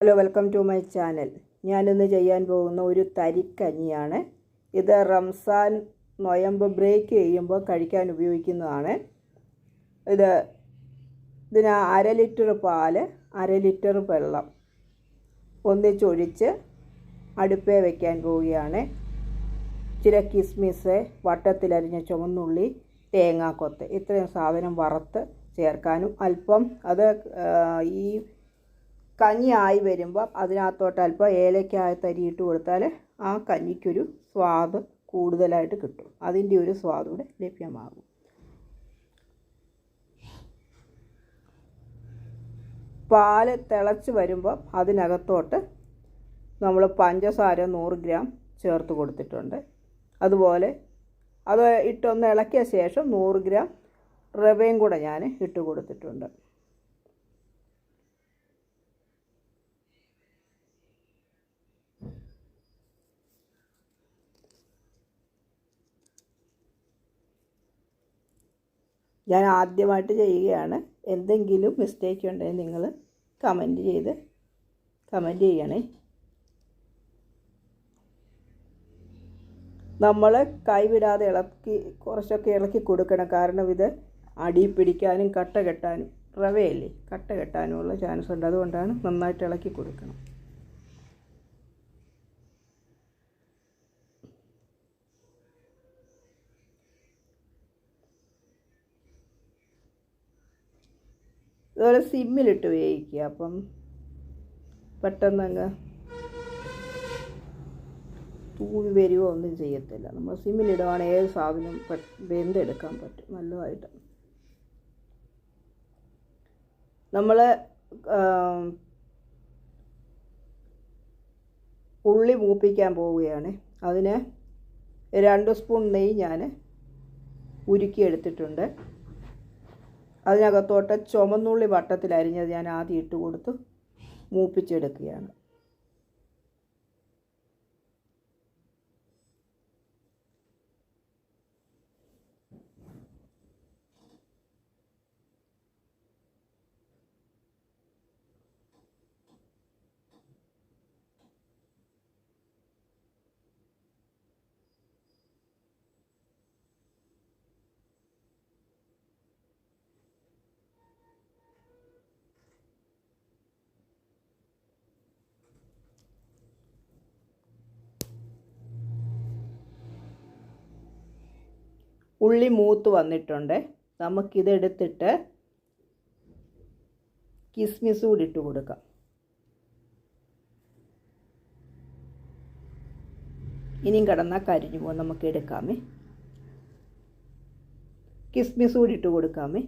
Hello welcome to my channel ഞാനിന്ന് ചെയ്യാൻ പോകുന്ന ഒരു തരിക്കഞ്ഞിയാണ് ഇത് റംസാൻ നൊയമ്പ് ബ്രേക്ക് ചെയ്യുമ്പോൾ കഴിക്കാൻ ഉപയോഗിക്കുന്നതാണ്. ഇത് ഇതിന് അര ലിറ്റർ പാൽ അര ലിറ്റർ വെള്ളം ഒന്നിച്ചൊഴിച്ച് അടുപ്പേ വയ്ക്കാൻ പോവുകയാണ്. ഇച്ചിരി കിസ്മിസ് വട്ടത്തിലരിഞ്ഞ ചുമന്നുള്ളി തേങ്ങാക്കൊത്ത് ഇത്രയും സാധനം വറുത്ത് ചേർക്കാനും അല്പം അത് ഈ കഞ്ഞി ആയി വരുമ്പോൾ അതിനകത്തോട്ട് അല്പം ഏലക്കായ ഇട്ട് കൊടുത്താൽ ആ കഞ്ഞിക്കൊരു സ്വാദ് കൂടുതലായിട്ട് കിട്ടും. അതിന്റെ ഒരു സ്വാദ് കൂടെ ലഭ്യമാകും. പാൽ തിളച്ച് വരുമ്പോൾ അതിനകത്തോട്ട് നമ്മൾ പഞ്ചസാര നൂറ് ഗ്രാം ചേർത്ത് കൊടുത്തിട്ടുണ്ട്. അതുപോലെ അത് ഇട്ടൊന്ന് ഇളക്കിയ ശേഷം നൂറ് ഗ്രാം റവയും കൂടെ ഞാൻ ഇട്ട് കൊടുത്തിട്ടുണ്ട്. ഞാൻ ആദ്യമായിട്ട് ചെയ്യുകയാണ്. എന്തെങ്കിലും മിസ്റ്റേക്ക് ഉണ്ടെങ്കിൽ നിങ്ങൾ കമന്റ് ചെയ്ത് കമന്റ് ചെയ്യണേ. നമ്മൾ കൈവിടാതെ ഇളക്കി കുറച്ചൊക്കെ ഇളക്കി കൊടുക്കണം. കാരണം ഇത് അടി പിടിക്കാനും കട്ട കെട്ടാനും റവയല്ലേ? കട്ട കെട്ടാനുമുള്ള ചാൻസ് ഉണ്ട്. അതുകൊണ്ടാണ് നന്നായിട്ട് ഇളക്കി കൊടുക്കണം. ഇതുപോലെ സിമ്മിലിട്ട് വേവിക്കുക. അപ്പം പെട്ടെന്ന് അങ്ങ് തൂവി വരികയോ ഒന്നും ചെയ്യത്തില്ല. നമ്മൾ സിമ്മിലിടുവാണെങ്കിൽ ഏത് സാധനം വെന്തെടുക്കാൻ പറ്റും. നല്ലതായിട്ട്. നമ്മൾ ഉള്ളി മൂപ്പിക്കാൻ പോവുകയാണ്. അതിന് രണ്ട് സ്പൂൺ നെയ്യ് ഞാൻ ഉരുക്കിയെടുത്തിട്ടുണ്ട്. അതിനകത്തോട്ട് ചുമന്നുള്ളി വട്ടത്തിൽ അരിഞ്ഞത് ഞാൻ ആദ്യം ഇട്ട് കൊടുത്ത് മൂപ്പിച്ചെടുക്കുകയാണ്. ഉള്ളി മൂത്ത് വന്നിട്ടുണ്ട്. നമുക്കിതെടുത്തിട്ട് കിസ്മിസ് കൂടി ഇട്ട് കൊടുക്കാം. ഇനിയും കിടന്നാൽ കരിഞ്ഞു പോകും. നമുക്ക് എടുക്കാമേ. കിസ്മിസ് കൂടി ഇട്ട് കൊടുക്കാമേ.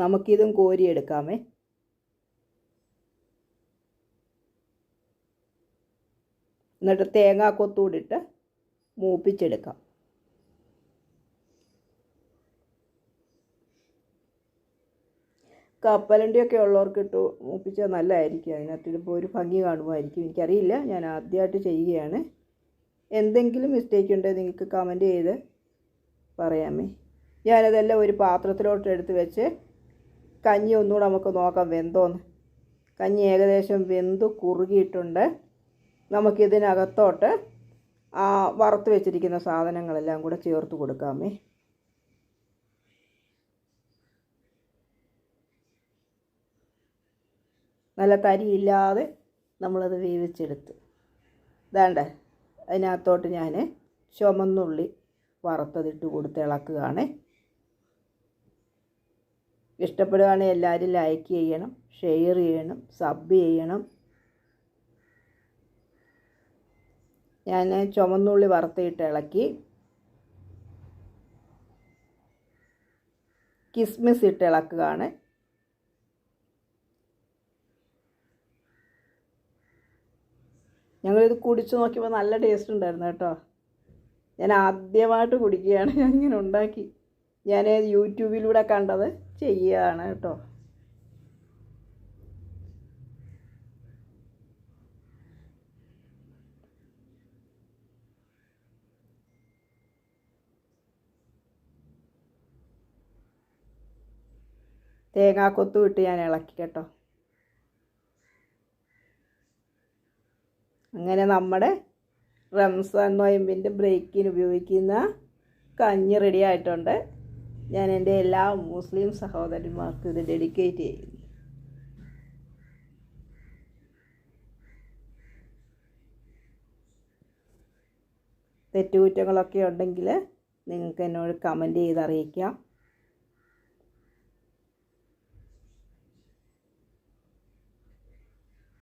നമുക്കിതും കോരിയെടുക്കാമേ. എന്നിട്ട് തേങ്ങാക്കൊത്തൂടിട്ട് മൂപ്പിച്ചെടുക്കാം. കപ്പലണ്ടിയൊക്കെ ഉള്ളവർക്ക് ഇട്ട് മൂപ്പിച്ചാൽ നല്ലതായിരിക്കും. അതിനകത്ത് ഇപ്പോൾ ഒരു ഭംഗി കാണുമായിരിക്കും. എനിക്കറിയില്ല. ഞാൻ ആദ്യമായിട്ട് ചെയ്യുകയാണ്. എന്തെങ്കിലും മിസ്റ്റേക്ക് ഉണ്ടെങ്കിൽ നിങ്ങൾക്ക് കമന്റ് ചെയ്ത് പറയാമേ. ഞാനതെല്ലാം ഒരു പാത്രത്തിലോട്ട് എടുത്ത് വെച്ച് കഞ്ഞി ഒന്നുകൂടെ നമുക്ക് നോക്കാം വെന്തോന്ന്. കഞ്ഞി ഏകദേശം വെന്ത് കുറുകിയിട്ടുണ്ട്. നമുക്കിതിനകത്തോട്ട് ആ വറുത്ത് വെച്ചിരിക്കുന്ന സാധനങ്ങളെല്ലാം കൂടെ ചേർത്ത് കൊടുക്കാമേ. നല്ല തരിയില്ലാതെ നമ്മളത് വേവിച്ചെടുത്ത്. വേണ്ട അതിനകത്തോട്ട് ഞാൻ ചുമന്നുള്ളി വറുത്തതിട്ട് കൊടുത്ത് ഇളക്കുകയാണ്. ഇഷ്ടപ്പെടുകയാണെങ്കിൽ എല്ലാവരും ലൈക്ക് ചെയ്യണം ഷെയർ ചെയ്യണം സബ് ചെയ്യണം. ഞാൻ ചുമന്നുള്ളി വറുത്തിട്ട് ഇളക്കി. കിസ്മിസ് ഇട്ട് ഇളക്കുകയാണ്. ഞങ്ങളിത് കുടിച്ചു നോക്കിയപ്പോൾ നല്ല ടേസ്റ്റ് ഉണ്ടായിരുന്നു കേട്ടോ. ഞാൻ ആദ്യമായിട്ട് കുടിക്കുകയാണ്. ഞാൻ ഇങ്ങനെ ഉണ്ടാക്കി. ഞാൻ യൂട്യൂബിലൂടെ കണ്ടത്. ചെയ്യുകയാണ് കേട്ടോ. തേങ്ങാക്കൊത്തു വിട്ട് ഞാൻ ഇളക്കി കേട്ടോ. അങ്ങനെ നമ്മുടെ റംസാൻ നോയമ്പിന്റെ ബ്രേക്കിന് ഉപയോഗിക്കുന്ന കഞ്ഞി റെഡി ആയിട്ടുണ്ട്. ഞാൻ എന്റെ എല്ലാ മുസ്ലിം സഹോദരന്മാർക്കും ഇത് ഡെഡിക്കേറ്റ് ചെയ്യുന്നു തെറ്റുകുറ്റങ്ങളൊക്കെ ഉണ്ടെങ്കിൽ നിങ്ങൾക്ക് എന്നോട് കമന്റ് ചെയ്ത് അറിയിക്കാം